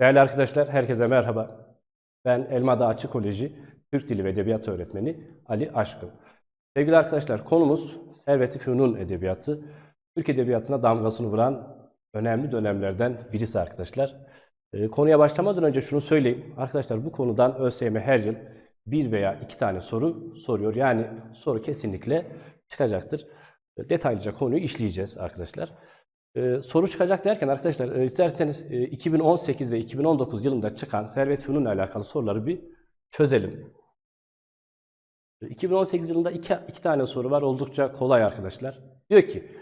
Değerli arkadaşlar, herkese merhaba. Ben Elmadağ Açık Koleji Türk Dili ve Edebiyatı Öğretmeni Ali Aşkın. Sevgili arkadaşlar, konumuz Servet-i Fünun Edebiyatı. Türk Edebiyatı'na damgasını vuran önemli dönemlerden birisi arkadaşlar. Ee, konuya başlamadan önce şunu söyleyeyim. Arkadaşlar bu konudan ÖSYM her yıl bir veya iki tane soru soruyor. Yani soru kesinlikle çıkacaktır. Detaylıca konuyu işleyeceğiz arkadaşlar. Ee, soru çıkacak derken arkadaşlar e, isterseniz e, 2018 ve 2019 yılında çıkan Servet Fünun'la alakalı soruları bir çözelim. E, 2018 yılında iki, iki tane soru var. Oldukça kolay arkadaşlar. Diyor ki,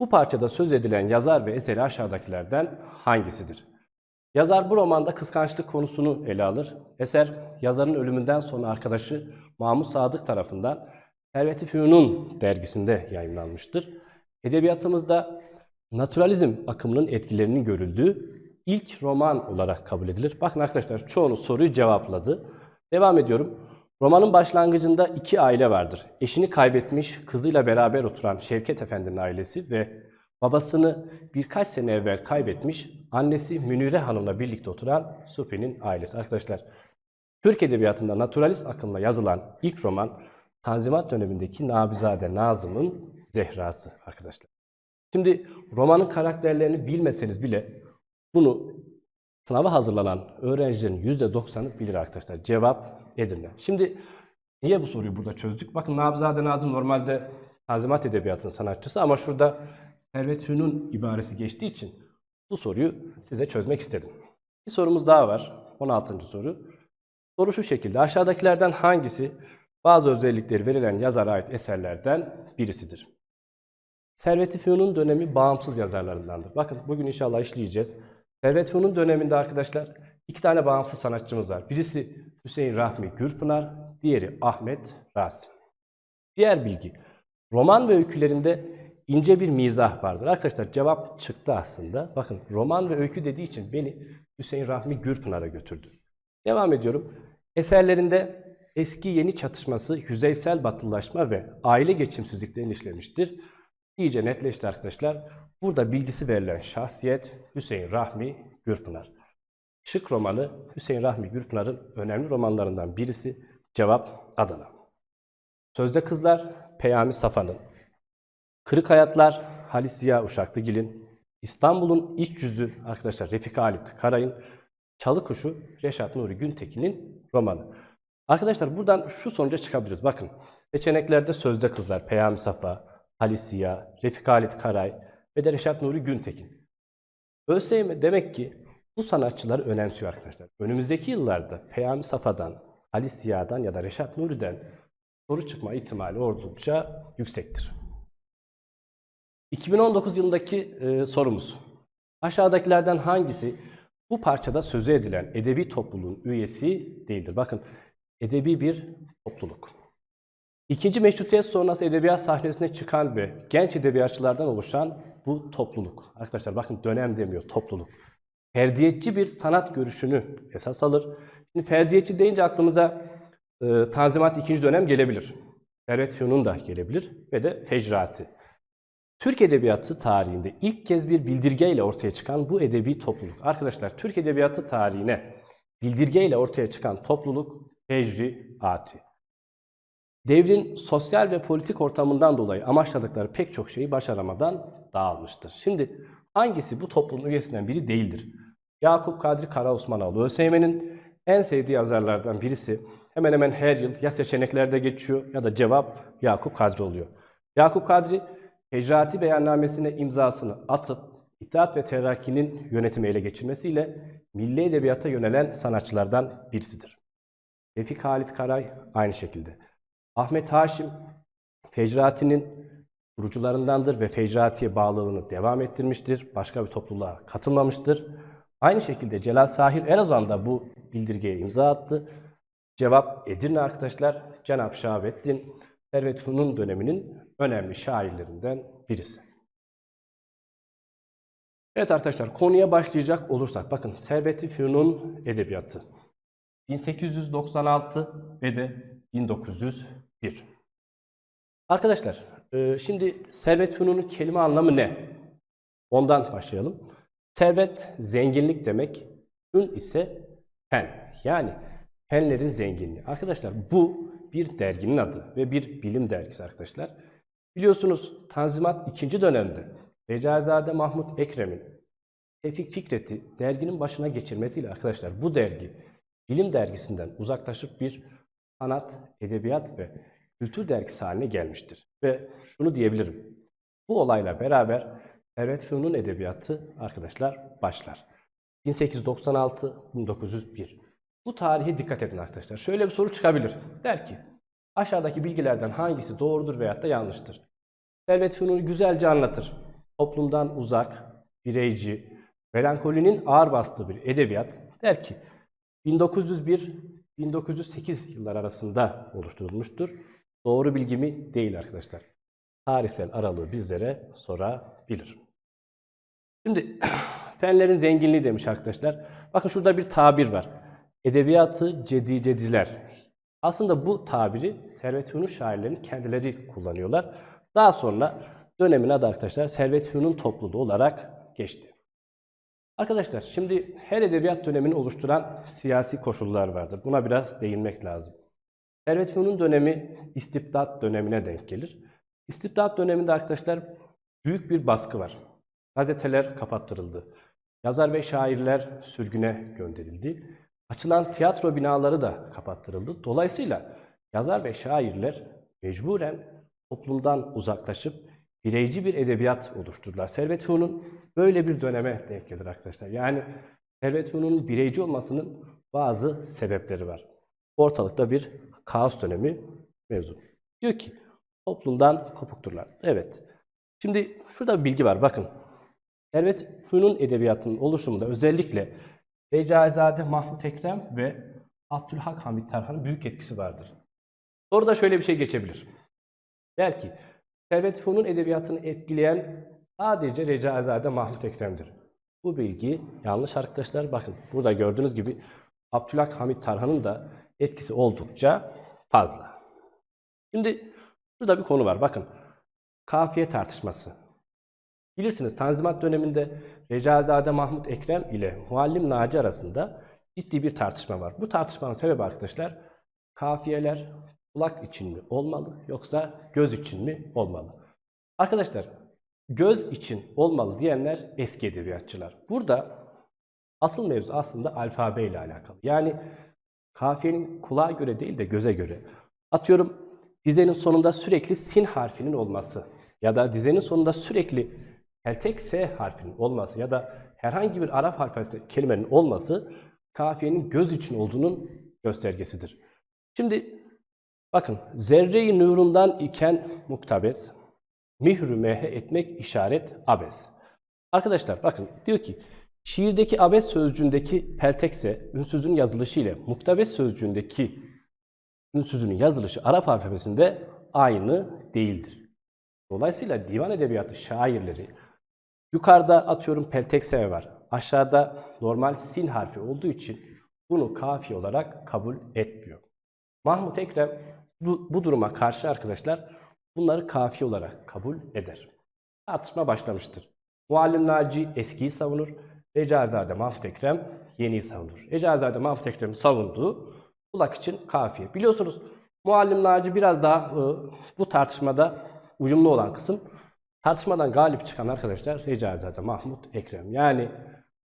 bu parçada söz edilen yazar ve eseri aşağıdakilerden hangisidir? Yazar bu romanda kıskançlık konusunu ele alır. Eser, yazarın ölümünden sonra arkadaşı Mahmut Sadık tarafından Servet-i Fünun dergisinde yayınlanmıştır. Edebiyatımızda naturalizm akımının etkilerinin görüldüğü ilk roman olarak kabul edilir. Bakın arkadaşlar çoğunu soruyu cevapladı. Devam ediyorum. Romanın başlangıcında iki aile vardır. Eşini kaybetmiş, kızıyla beraber oturan Şevket Efendi'nin ailesi ve babasını birkaç sene evvel kaybetmiş, annesi Münire Hanım'la birlikte oturan Supi'nin ailesi. Arkadaşlar, Türk Edebiyatı'nda naturalist akımla yazılan ilk roman Tanzimat dönemindeki Nabizade Nazım'ın Zehra'sı arkadaşlar. Şimdi romanın karakterlerini bilmeseniz bile bunu sınava hazırlanan öğrencilerin %90'ı bilir arkadaşlar. Cevap Edirne. Şimdi niye bu soruyu burada çözdük? Bakın Nabzade Nazım normalde Tanzimat Edebiyatı'nın sanatçısı ama şurada Servet Fünun ibaresi geçtiği için bu soruyu size çözmek istedim. Bir sorumuz daha var. 16. soru. Soru şu şekilde. Aşağıdakilerden hangisi bazı özellikleri verilen yazara ait eserlerden birisidir? Servet-i Fünun dönemi bağımsız yazarlarındandır. Bakın bugün inşallah işleyeceğiz. Servet-i Fünun döneminde arkadaşlar iki tane bağımsız sanatçımız var. Birisi Hüseyin Rahmi Gürpınar, diğeri Ahmet Rasim. Diğer bilgi, roman ve öykülerinde ince bir mizah vardır. Arkadaşlar cevap çıktı aslında. Bakın roman ve öykü dediği için beni Hüseyin Rahmi Gürpınar'a götürdü. Devam ediyorum. Eserlerinde eski yeni çatışması, yüzeysel batılılaşma ve aile geçimsizliklerini işlemiştir. İyice netleşti arkadaşlar. Burada bilgisi verilen şahsiyet Hüseyin Rahmi Gürpınar. Şık romanı Hüseyin Rahmi Gürpınar'ın önemli romanlarından birisi. Cevap Adana. Sözde Kızlar Peyami Safa'nın. Kırık Hayatlar Halis Ziya Uşaklıgil'in. İstanbul'un iç yüzü arkadaşlar Refika Halit Karay'ın. Çalı Kuşu Reşat Nuri Güntekin'in romanı. Arkadaşlar buradan şu sonuca çıkabiliriz. Bakın seçeneklerde Sözde Kızlar Peyami Safa, Halis Ziya, Refik Halit Karay ve de Reşat Nuri Güntekin. ÖSYM demek ki bu sanatçıları önemsiyor arkadaşlar. Önümüzdeki yıllarda Peyami Safa'dan, Halis Ziya'dan ya da Reşat Nuri'den soru çıkma ihtimali oldukça yüksektir. 2019 yılındaki e, sorumuz. Aşağıdakilerden hangisi bu parçada sözü edilen edebi topluluğun üyesi değildir? Bakın, edebi bir topluluk. İkinci meşrutiyet sonrası edebiyat sahnesine çıkan ve genç edebiyatçılardan oluşan bu topluluk. Arkadaşlar bakın dönem demiyor, topluluk. Ferdiyetçi bir sanat görüşünü esas alır. Şimdi ferdiyetçi deyince aklımıza e, Tanzimat ikinci dönem gelebilir. Servet Fünun da gelebilir ve de Fecrati. Türk Edebiyatı tarihinde ilk kez bir bildirgeyle ortaya çıkan bu edebi topluluk. Arkadaşlar Türk Edebiyatı tarihine bildirgeyle ortaya çıkan topluluk Fecri-Ati. Devrin sosyal ve politik ortamından dolayı amaçladıkları pek çok şeyi başaramadan dağılmıştır. Şimdi hangisi bu toplumun üyesinden biri değildir? Yakup Kadri Karaosmanoğlu ÖSYM'nin en sevdiği yazarlardan birisi. Hemen hemen her yıl ya seçeneklerde geçiyor ya da cevap Yakup Kadri oluyor. Yakup Kadri Hecrati beyannamesine imzasını atıp İttihat ve Terakki'nin yönetimi ele geçirmesiyle milli edebiyata yönelen sanatçılardan birisidir. Refik Halit Karay aynı şekilde. Ahmet Haşim, Fecrati'nin kurucularındandır ve Fecrati'ye bağlılığını devam ettirmiştir. Başka bir topluluğa katılmamıştır. Aynı şekilde Celal Sahir Erazan da bu bildirgeye imza attı. Cevap Edirne arkadaşlar. Cenab-ı Şahabettin, Servet Fünun döneminin önemli şairlerinden birisi. Evet arkadaşlar konuya başlayacak olursak bakın Servet-i Fünun edebiyatı. 1896 ve de 1901. Arkadaşlar, e, şimdi servet fünunun kelime anlamı ne? Ondan başlayalım. Servet, zenginlik demek. Fün ise fen. Yani fenlerin zenginliği. Arkadaşlar bu bir derginin adı ve bir bilim dergisi arkadaşlar. Biliyorsunuz Tanzimat 2. dönemde Recaizade Mahmut Ekrem'in Tevfik Fikret'i derginin başına geçirmesiyle arkadaşlar bu dergi bilim dergisinden uzaklaşıp bir sanat, edebiyat ve kültür dergisi haline gelmiştir. Ve şunu diyebilirim. Bu olayla beraber Servet Fünun Edebiyatı arkadaşlar başlar. 1896-1901. Bu tarihe dikkat edin arkadaşlar. Şöyle bir soru çıkabilir. Der ki, aşağıdaki bilgilerden hangisi doğrudur veyahut da yanlıştır? Servet Fünun güzelce anlatır. Toplumdan uzak, bireyci, melankolinin ağır bastığı bir edebiyat. Der ki, 1901-1908 yıllar arasında oluşturulmuştur. Doğru bilgi mi? Değil arkadaşlar. Tarihsel aralığı bizlere sorabilir. Şimdi fenlerin zenginliği demiş arkadaşlar. Bakın şurada bir tabir var. Edebiyatı cedideciler. Aslında bu tabiri Servet Fünun şairlerinin kendileri kullanıyorlar. Daha sonra dönemin adı arkadaşlar Servet Fünun topluluğu olarak geçti. Arkadaşlar şimdi her edebiyat dönemini oluşturan siyasi koşullar vardır. Buna biraz değinmek lazım. Servet Fünun dönemi istibdat dönemine denk gelir. İstibdat döneminde arkadaşlar büyük bir baskı var. Gazeteler kapattırıldı. Yazar ve şairler sürgüne gönderildi. Açılan tiyatro binaları da kapattırıldı. Dolayısıyla yazar ve şairler mecburen toplumdan uzaklaşıp bireyci bir edebiyat oluşturdular. Servet Fünun böyle bir döneme denk gelir arkadaşlar. Yani Servet Fünun'un bireyci olmasının bazı sebepleri var. Ortalıkta bir kaos dönemi mevcut. Diyor ki toplumdan kopukturlar. Evet. Şimdi şurada bir bilgi var. Bakın. Servet Fünun edebiyatının oluşumunda özellikle Recaizade Mahmut Ekrem ve Abdülhak Hamit Tarhan'ın büyük etkisi vardır. Orada şöyle bir şey geçebilir. Der ki, Servet Fünun edebiyatını etkileyen sadece Recaizade Mahmut Ekrem'dir. Bu bilgi yanlış arkadaşlar. Bakın burada gördüğünüz gibi Abdülhak Hamit Tarhan'ın da etkisi oldukça fazla. Şimdi burada bir konu var. Bakın. Kafiye tartışması. Bilirsiniz Tanzimat döneminde Recaizade Mahmut Ekrem ile Muallim Naci arasında ciddi bir tartışma var. Bu tartışmanın sebebi arkadaşlar kafiyeler kulak için mi olmalı yoksa göz için mi olmalı? Arkadaşlar göz için olmalı diyenler eski edebiyatçılar. Burada asıl mevzu aslında alfabe ile alakalı. Yani kafiyenin kulağa göre değil de göze göre. Atıyorum dizenin sonunda sürekli sin harfinin olması ya da dizenin sonunda sürekli tek S harfinin olması ya da herhangi bir Arap harfi kelimenin olması kafiyenin göz için olduğunun göstergesidir. Şimdi bakın zerre-i nurundan iken muktabes, mihrü mehe etmek işaret abes. Arkadaşlar bakın diyor ki şiirdeki abes sözcüğündeki peltekse ünsüzün yazılışı ile muktabes sözcüğündeki ünsüzün yazılışı Arap alfabesinde aynı değildir. Dolayısıyla divan edebiyatı şairleri yukarıda atıyorum peltekse var. Aşağıda normal sin harfi olduğu için bunu kafi olarak kabul etmiyor. Mahmut Ekrem bu, bu duruma karşı arkadaşlar bunları kafi olarak kabul eder. Tartışma başlamıştır. Muallim Naci eskiyi savunur. Recaizade Mahmut Ekrem yeniyi savunur. Recaizade Mahmut Ekrem'in savunduğu kulak için kafiye. Biliyorsunuz Muallim Naci biraz daha e, bu tartışmada uyumlu olan kısım. Tartışmadan galip çıkan arkadaşlar Recaizade Mahmut Ekrem. Yani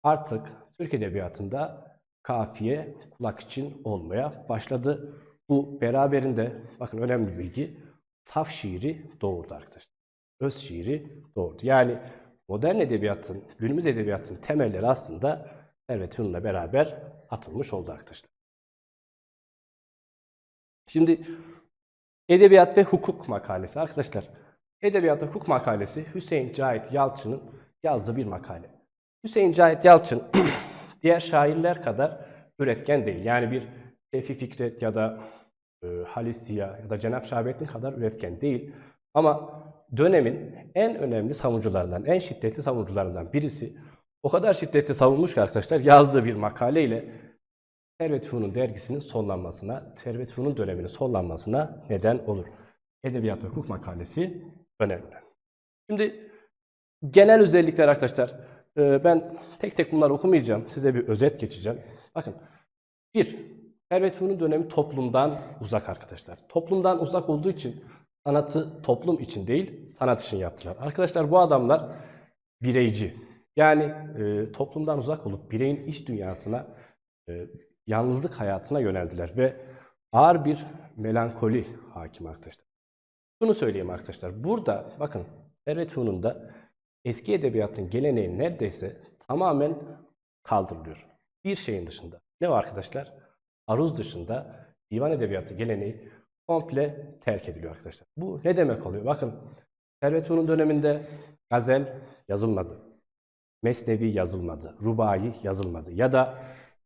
artık Türk Edebiyatı'nda kafiye kulak için olmaya başladı. Bu beraberinde bakın önemli bir bilgi saf şiiri doğurdu arkadaşlar. Öz şiiri doğurdu. Yani modern edebiyatın, günümüz edebiyatının temelleri aslında Servet Fünun'la beraber atılmış oldu arkadaşlar. Şimdi edebiyat ve hukuk makalesi arkadaşlar. Edebiyat ve hukuk makalesi Hüseyin Cahit Yalçın'ın yazdığı bir makale. Hüseyin Cahit Yalçın diğer şairler kadar üretken değil. Yani bir Tevfik Fikret ya da e, Halis Ziya ya da Cenab Şahabettin kadar üretken değil. Ama dönemin en önemli savunucularından, en şiddetli savunucularından birisi. O kadar şiddetli savunmuş ki arkadaşlar yazdığı bir makaleyle Servet Fünun dergisinin sonlanmasına, Servet Fünun döneminin sonlanmasına neden olur. Edebiyat ve hukuk makalesi önemli. Şimdi genel özellikler arkadaşlar. e, ben tek tek bunları okumayacağım. Size bir özet geçeceğim. Bakın. Bir, Servet Fünun dönemi toplumdan uzak arkadaşlar. Toplumdan uzak olduğu için sanatı toplum için değil, sanat için yaptılar. Arkadaşlar bu adamlar bireyci. Yani e, toplumdan uzak olup bireyin iç dünyasına, e, yalnızlık hayatına yöneldiler ve ağır bir melankoli hakim arkadaşlar. Şunu söyleyeyim arkadaşlar. Burada bakın Servet Fünun'da eski edebiyatın geleneği neredeyse tamamen kaldırılıyor. Bir şeyin dışında. Ne var arkadaşlar? Aruz dışında divan edebiyatı geleneği komple terk ediliyor arkadaşlar. Bu ne demek oluyor? Bakın Servet Fünun döneminde gazel yazılmadı. Mesnevi yazılmadı. Rubai yazılmadı. Ya da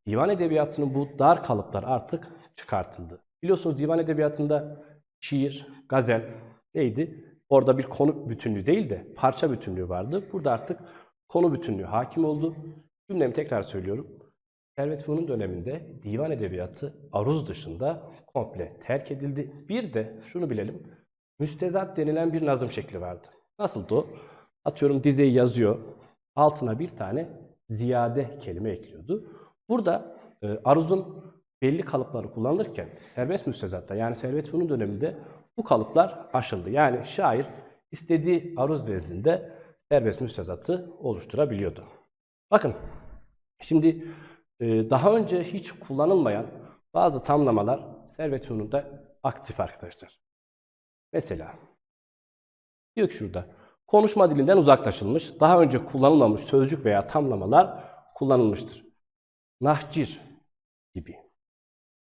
divan edebiyatının bu dar kalıplar artık çıkartıldı. Biliyorsunuz divan edebiyatında şiir, gazel neydi? Orada bir konu bütünlüğü değil de parça bütünlüğü vardı. Burada artık konu bütünlüğü hakim oldu. Cümlemi tekrar söylüyorum. Servet Fünun döneminde divan edebiyatı aruz dışında komple terk edildi. Bir de şunu bilelim. Müstezat denilen bir nazım şekli vardı. Nasıldı o? Atıyorum dizeyi yazıyor. Altına bir tane ziyade kelime ekliyordu. Burada e, aruzun belli kalıpları kullanılırken serbest müstezatta yani Servet Fünun döneminde bu kalıplar aşıldı. Yani şair istediği aruz vezninde serbest müstezatı oluşturabiliyordu. Bakın şimdi daha önce hiç kullanılmayan bazı tamlamalar Servet Fünun'da aktif arkadaşlar. Mesela diyor ki şurada konuşma dilinden uzaklaşılmış, daha önce kullanılmamış sözcük veya tamlamalar kullanılmıştır. Nahcir gibi.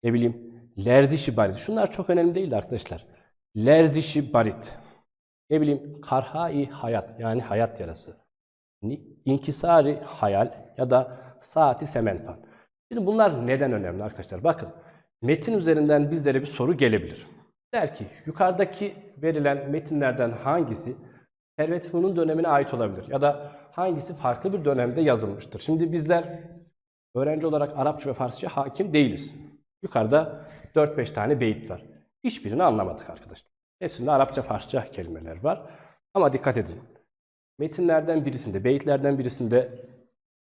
Ne bileyim, lerzişi barit. Şunlar çok önemli değil arkadaşlar. Lerzişi barit. Ne bileyim, karhai hayat yani hayat yarası. İnkisari hayal ya da saati semenpan. Şimdi bunlar neden önemli arkadaşlar? Bakın, metin üzerinden bizlere bir soru gelebilir. Der ki, yukarıdaki verilen metinlerden hangisi Servet Fünun dönemine ait olabilir? Ya da hangisi farklı bir dönemde yazılmıştır? Şimdi bizler öğrenci olarak Arapça ve Farsça hakim değiliz. Yukarıda 4-5 tane beyit var. Hiçbirini anlamadık arkadaşlar. Hepsinde Arapça, Farsça kelimeler var. Ama dikkat edin. Metinlerden birisinde, beyitlerden birisinde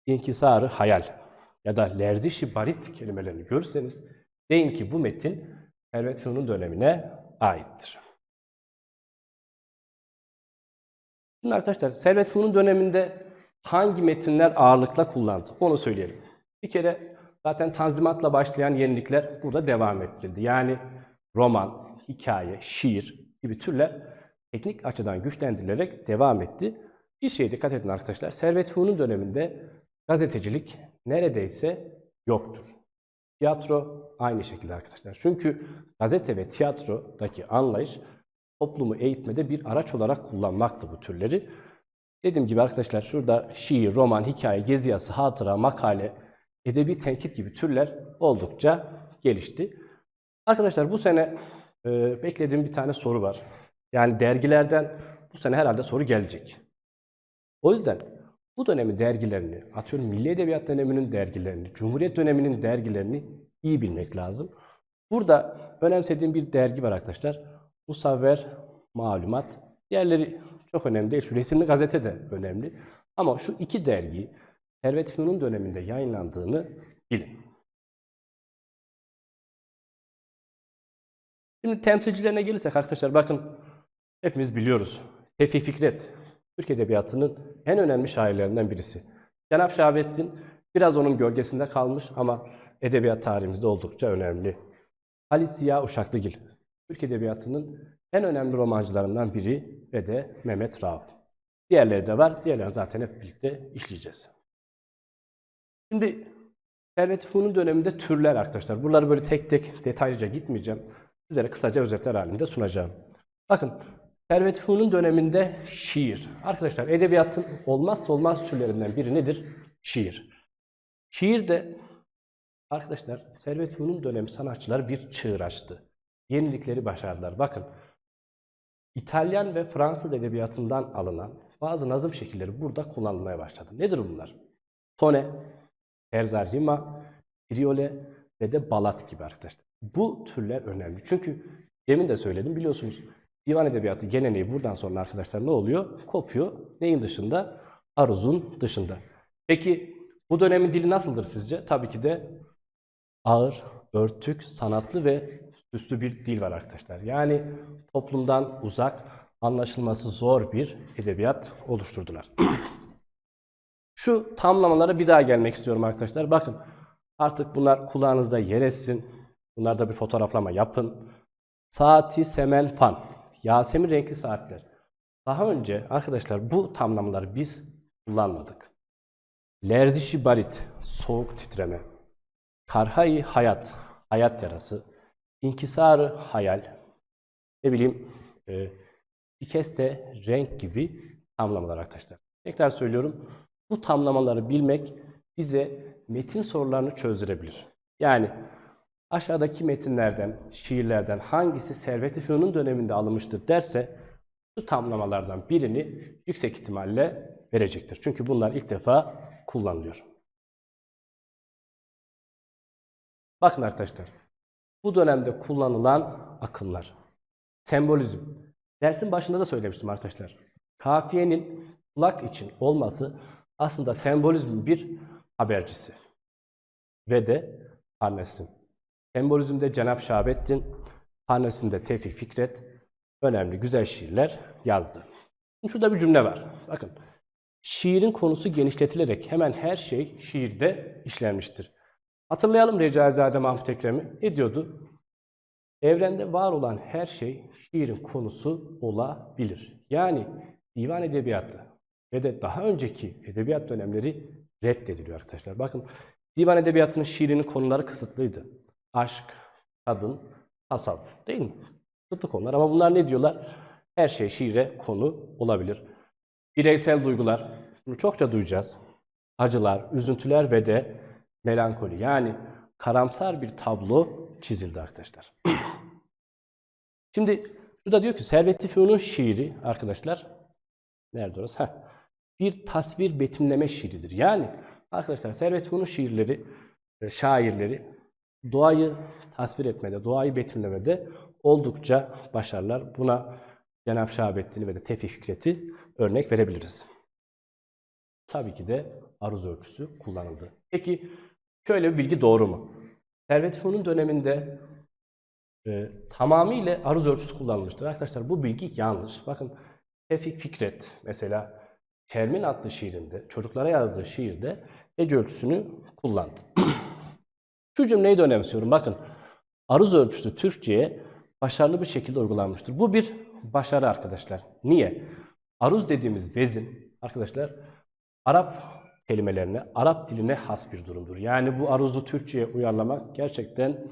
inkisarı hayal ya da lerzişi barit kelimelerini görürseniz deyin ki bu metin Servet Fünun dönemine aittir. Şimdi arkadaşlar Servet Fünun döneminde hangi metinler ağırlıkla kullandı? Onu söyleyelim. Bir kere zaten Tanzimat'la başlayan yenilikler burada devam ettirildi. Yani roman, hikaye, şiir gibi türler teknik açıdan güçlendirilerek devam etti. Bir şeye dikkat edin arkadaşlar. Servet Fünun döneminde gazetecilik neredeyse yoktur. Tiyatro aynı şekilde arkadaşlar. Çünkü gazete ve tiyatrodaki anlayış toplumu eğitmede bir araç olarak kullanmaktı bu türleri. Dediğim gibi arkadaşlar şurada şiir, roman, hikaye, gezi yazısı, hatıra, makale, edebi tenkit gibi türler oldukça gelişti. Arkadaşlar bu sene e, beklediğim bir tane soru var. Yani dergilerden bu sene herhalde soru gelecek. O yüzden bu dönemin dergilerini, atıyorum Milli Edebiyat döneminin dergilerini, Cumhuriyet döneminin dergilerini iyi bilmek lazım. Burada önemsediğim bir dergi var arkadaşlar. Musavver Malumat. Diğerleri çok önemli değil. Şu resimli gazete de önemli. Ama şu iki dergi Servet Fünun döneminde yayınlandığını bilin. Şimdi temsilcilerine gelirsek arkadaşlar bakın hepimiz biliyoruz. Tevfik Fikret Türk Edebiyatı'nın en önemli şairlerinden birisi. Cenab-ı Şahabettin biraz onun gölgesinde kalmış ama edebiyat tarihimizde oldukça önemli. Halis Ziya Uşaklıgil Türk Edebiyatı'nın en önemli romancılarından biri ve de Mehmet Rauf. Diğerleri de var. Diğerlerini zaten hep birlikte işleyeceğiz. Şimdi Servet Fünun döneminde türler arkadaşlar. Buraları böyle tek tek detaylıca gitmeyeceğim. Sizlere kısaca özetler halinde sunacağım. Bakın Servet Fünun döneminde şiir. Arkadaşlar edebiyatın olmazsa olmaz türlerinden biri nedir? Şiir. Şiir de arkadaşlar Servet Fünun dönemi sanatçılar bir çığır açtı. Yenilikleri başardılar. Bakın İtalyan ve Fransız edebiyatından alınan bazı nazım şekilleri burada kullanılmaya başladı. Nedir bunlar? Tone, Terzar rima, triole ve de balat gibi arkadaşlar. Bu türler önemli. Çünkü demin de söyledim biliyorsunuz divan edebiyatı geleneği buradan sonra arkadaşlar ne oluyor? Kopuyor. Neyin dışında? Aruzun dışında. Peki bu dönemin dili nasıldır sizce? Tabii ki de ağır, örtük, sanatlı ve süslü bir dil var arkadaşlar. Yani toplumdan uzak, anlaşılması zor bir edebiyat oluşturdular. Şu tamlamalara bir daha gelmek istiyorum arkadaşlar. Bakın artık bunlar kulağınızda yer etsin. Bunlarda bir fotoğraflama yapın. Saati semen fan. Yasemin renkli saatler. Daha önce arkadaşlar bu tamlamaları biz kullanmadık. Lerzişi barit, soğuk titreme. Karhayı hayat, hayat yarası. İnkisarı hayal. Ne bileyim, e, ikeste renk gibi tamlamalar arkadaşlar. Tekrar söylüyorum, bu tamlamaları bilmek bize metin sorularını çözdürebilir. Yani aşağıdaki metinlerden, şiirlerden hangisi Servet-i Fünun döneminde alınmıştır derse şu tamlamalardan birini yüksek ihtimalle verecektir. Çünkü bunlar ilk defa kullanılıyor. Bakın arkadaşlar, bu dönemde kullanılan akımlar. Sembolizm. Dersin başında da söylemiştim arkadaşlar. Kafiyenin kulak için olması aslında sembolizmin bir habercisi. Ve de Parnesin. Sembolizmde Cenab Şahabettin, Parnesin'de Tevfik Fikret önemli güzel şiirler yazdı. Şimdi şurada bir cümle var. Bakın. Şiirin konusu genişletilerek hemen her şey şiirde işlenmiştir. Hatırlayalım Recaizade Mahmut Ekrem'i. Ne diyordu? Evrende var olan her şey şiirin konusu olabilir. Yani divan edebiyatı ve de daha önceki edebiyat dönemleri reddediliyor arkadaşlar. Bakın divan edebiyatının şiirinin konuları kısıtlıydı. Aşk, kadın, tasavvuf değil mi? Kısıtlı konular ama bunlar ne diyorlar? Her şey şiire konu olabilir. Bireysel duygular, bunu çokça duyacağız. Acılar, üzüntüler ve de melankoli yani karamsar bir tablo çizildi arkadaşlar. Şimdi şurada diyor ki Servet-i şiiri arkadaşlar nerede orası? Heh. Bir tasvir betimleme şiiridir. Yani arkadaşlar Servet-i şiirleri, e, şairleri doğayı tasvir etmede, doğayı betimlemede oldukça başarılar. Buna Cenab-ı Şahabettin'i ve de Tevfik Fikret'i örnek verebiliriz. Tabii ki de aruz ölçüsü kullanıldı. Peki şöyle bir bilgi doğru mu? Servet-i Fünun döneminde e, tamamıyla aruz ölçüsü kullanılmıştır. Arkadaşlar bu bilgi yanlış. Bakın Tevfik Fikret mesela Kermin adlı şiirinde, çocuklara yazdığı şiirde ece ölçüsünü kullandı. Şu cümleyi de önemsiyorum. Bakın aruz ölçüsü Türkçe'ye başarılı bir şekilde uygulanmıştır. Bu bir başarı arkadaşlar. Niye? Aruz dediğimiz vezin arkadaşlar Arap kelimelerine, Arap diline has bir durumdur. Yani bu aruzu Türkçe'ye uyarlamak gerçekten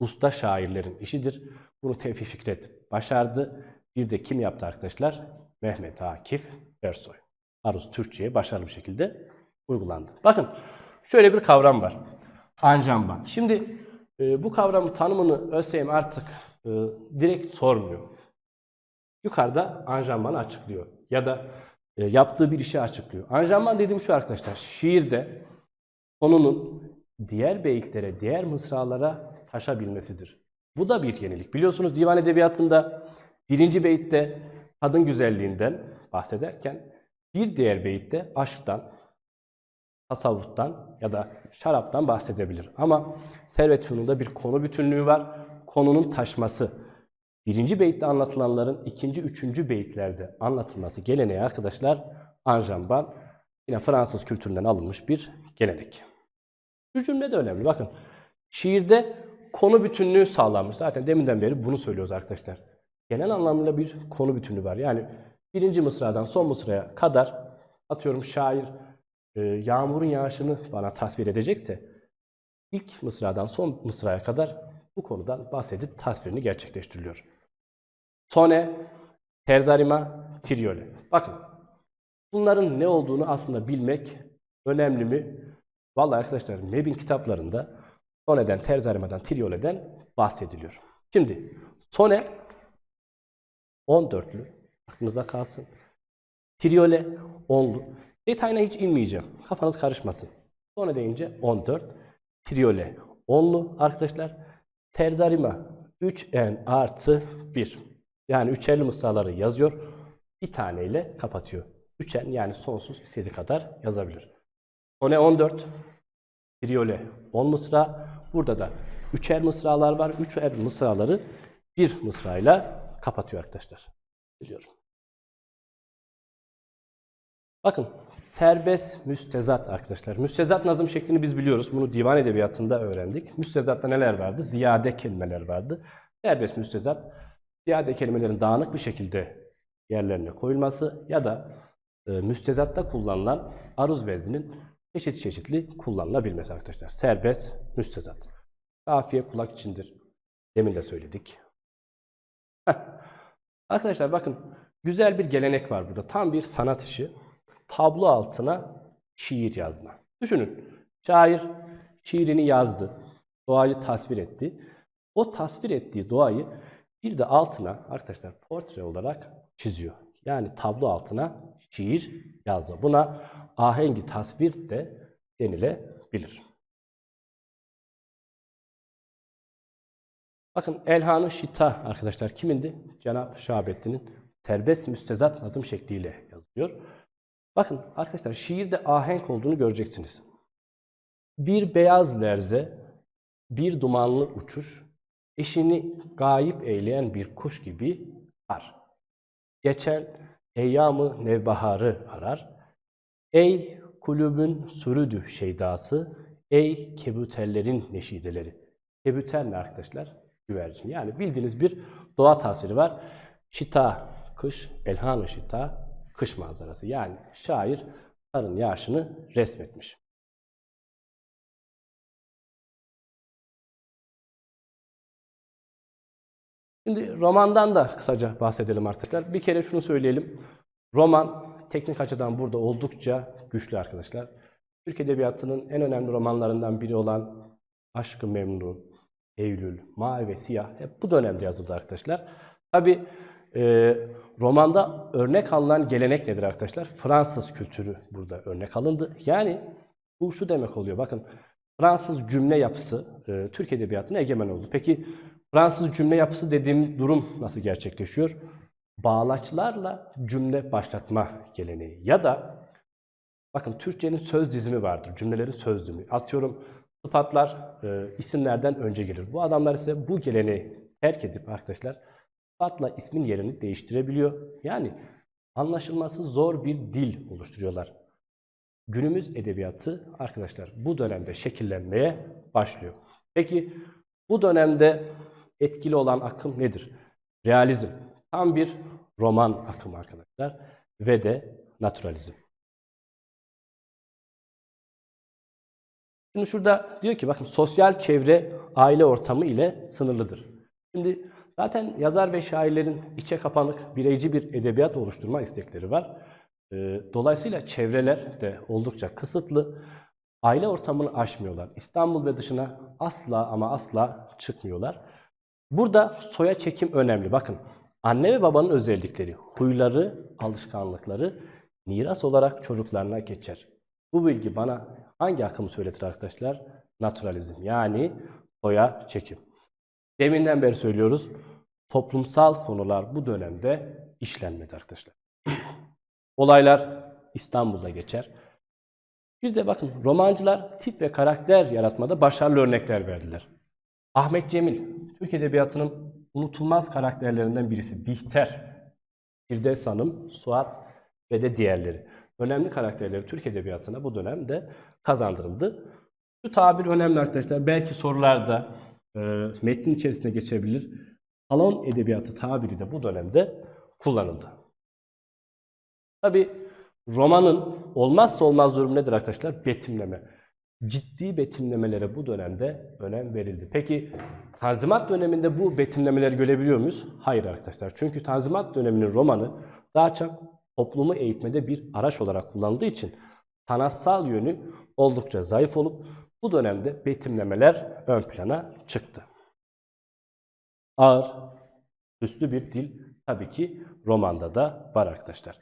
usta şairlerin işidir. Bunu Tevfik Fikret başardı. Bir de kim yaptı arkadaşlar? Mehmet Akif Ersoy. Aruz Türkçe'ye başarılı bir şekilde uygulandı. Bakın şöyle bir kavram var. Ancamban. Şimdi e, bu kavramın tanımını ÖSYM artık e, direkt sormuyor. Yukarıda anjanmanı açıklıyor. Ya da e, yaptığı bir işi açıklıyor. Anjanman dediğim şu arkadaşlar. Şiirde konunun diğer beyitlere, diğer mısralara taşabilmesidir. Bu da bir yenilik. Biliyorsunuz divan edebiyatında birinci beyitte kadın güzelliğinden bahsederken bir diğer beyitte aşktan, tasavvuftan ya da şaraptan bahsedebilir. Ama Servet Fünun'da bir konu bütünlüğü var. Konunun taşması. Birinci beyitte anlatılanların ikinci, üçüncü beyitlerde anlatılması geleneği arkadaşlar Anjamban yine Fransız kültüründen alınmış bir gelenek. Şu cümle de önemli. Bakın şiirde konu bütünlüğü sağlanmış. Zaten deminden beri bunu söylüyoruz arkadaşlar. Genel anlamda bir konu bütünlüğü var. Yani birinci mısradan son mısraya kadar atıyorum şair e, yağmurun yağışını bana tasvir edecekse ilk mısradan son mısraya kadar bu konudan bahsedip tasvirini gerçekleştiriliyor. Tone, terzarima, triole. Bakın bunların ne olduğunu aslında bilmek önemli mi? Vallahi arkadaşlar Mebin kitaplarında soneden, terzarimadan, trioleden bahsediliyor. Şimdi sone 14'lü aklınızda kalsın. Triole 10'lu. Detayına hiç inmeyeceğim. Kafanız karışmasın. Sone deyince 14. Triole 10'lu arkadaşlar. Terzarima 3n artı 1. Yani üçerli mısraları yazıyor. Bir taneyle kapatıyor. Üçen yani sonsuz istediği kadar yazabilir. Sone 14, Triole 10 mısra. Burada da üçer mısralar var. Üçer mısraları bir mısrayla kapatıyor arkadaşlar. Biliyorum. Bakın serbest müstezat arkadaşlar. Müstezat nazım şeklini biz biliyoruz. Bunu divan edebiyatında öğrendik. Müstezatta neler vardı? Ziyade kelimeler vardı. Serbest müstezat ziyade kelimelerin dağınık bir şekilde yerlerine koyulması ya da e, müstezatta kullanılan aruz vezninin çeşit çeşitli kullanılabilmesi arkadaşlar. Serbest müstezat. Kafiye kulak içindir. Demin de söyledik. Arkadaşlar bakın güzel bir gelenek var burada. Tam bir sanat işi. Tablo altına şiir yazma. Düşünün. Şair şiirini yazdı. Doğayı tasvir etti. O tasvir ettiği doğayı bir de altına arkadaşlar portre olarak çiziyor. Yani tablo altına şiir yazma. Buna ahengi tasvir de denilebilir. Bakın Elhan-ı Şita arkadaşlar kimindi? Cenab-ı Şahabettin'in serbest müstezat nazım şekliyle yazılıyor. Bakın arkadaşlar şiirde ahenk olduğunu göreceksiniz. Bir beyaz lerze, bir dumanlı uçuş, eşini gayip eyleyen bir kuş gibi ar. Geçen eyyamı nevbaharı arar. Ey kulübün sürüdü şeydası, ey kebütellerin neşideleri. Kebütel ne arkadaşlar? Güvercin. Yani bildiğiniz bir doğa tasviri var. Şita, kış, elhan-ı şita, kış manzarası. Yani şair karın yağışını resmetmiş. Şimdi romandan da kısaca bahsedelim arkadaşlar. Bir kere şunu söyleyelim. Roman teknik açıdan burada oldukça güçlü arkadaşlar. Türk Edebiyatı'nın en önemli romanlarından biri olan Aşk-ı Memnu, Eylül, Mavi ve Siyah hep bu dönemde yazıldı arkadaşlar. Tabi e, romanda örnek alınan gelenek nedir arkadaşlar? Fransız kültürü burada örnek alındı. Yani bu şu demek oluyor. Bakın Fransız cümle yapısı e, Türk Edebiyatı'na egemen oldu. Peki Fransız cümle yapısı dediğim durum nasıl gerçekleşiyor? Bağlaçlarla cümle başlatma geleneği ya da bakın Türkçenin söz dizimi vardır. Cümlelerin söz dizimi. Atıyorum sıfatlar e, isimlerden önce gelir. Bu adamlar ise bu geleneği terk edip arkadaşlar sıfatla ismin yerini değiştirebiliyor. Yani anlaşılması zor bir dil oluşturuyorlar. Günümüz edebiyatı arkadaşlar bu dönemde şekillenmeye başlıyor. Peki bu dönemde etkili olan akım nedir? Realizm. Tam bir roman akımı arkadaşlar ve de naturalizm. Şimdi şurada diyor ki bakın sosyal çevre aile ortamı ile sınırlıdır. Şimdi zaten yazar ve şairlerin içe kapanık, bireyci bir edebiyat oluşturma istekleri var. Ee, Dolayısıyla çevreler de oldukça kısıtlı. Aile ortamını aşmıyorlar. İstanbul ve dışına asla ama asla çıkmıyorlar. Burada soya çekim önemli. Bakın anne ve babanın özellikleri, huyları, alışkanlıkları miras olarak çocuklarına geçer. Bu bilgi bana hangi akımı söyletir arkadaşlar? Naturalizm yani soya çekim. Deminden beri söylüyoruz. Toplumsal konular bu dönemde işlenmedi arkadaşlar. Olaylar İstanbul'da geçer. Bir de bakın romancılar tip ve karakter yaratmada başarılı örnekler verdiler. Ahmet Cemil, Türk Edebiyatı'nın unutulmaz karakterlerinden birisi. Bihter, Firdevs Hanım, Suat ve de diğerleri. Önemli karakterleri Türk Edebiyatı'na bu dönemde kazandırıldı. Şu tabir önemli arkadaşlar. Belki sorularda e, metnin içerisine geçebilir. Salon edebiyatı tabiri de bu dönemde kullanıldı. Tabi romanın olmazsa olmaz durum nedir arkadaşlar? Betimleme. Ciddi betimlemelere bu dönemde önem verildi. Peki Tanzimat döneminde bu betimlemeleri görebiliyor muyuz? Hayır arkadaşlar. Çünkü Tanzimat döneminin romanı daha çok toplumu eğitmede bir araç olarak kullanıldığı için sanatsal yönü oldukça zayıf olup bu dönemde betimlemeler ön plana çıktı. Ağır, süslü bir dil tabii ki romanda da var arkadaşlar.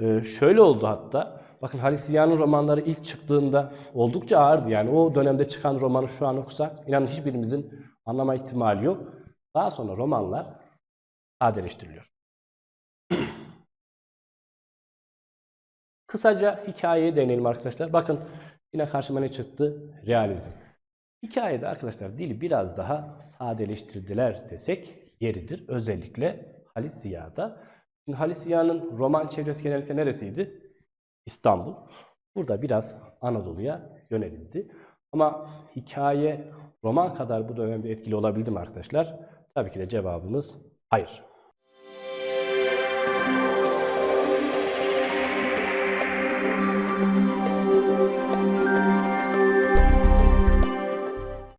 Ee, şöyle oldu hatta, bakın Halis Ziya'nın romanları ilk çıktığında oldukça ağırdı. Yani o dönemde çıkan romanı şu an okusak, inanın hiçbirimizin anlama ihtimali yok. Daha sonra romanlar sadeleştiriliyor. Kısaca hikayeye değinelim arkadaşlar. Bakın Yine karşıma ne çıktı? Realizm. Hikayede arkadaşlar dili biraz daha sadeleştirdiler desek yeridir. Özellikle Halit Ziya'da. Şimdi Halit Ziya'nın roman çevresi genellikle neresiydi? İstanbul. Burada biraz Anadolu'ya yönelildi. Ama hikaye roman kadar bu dönemde etkili olabildi mi arkadaşlar? Tabii ki de cevabımız hayır.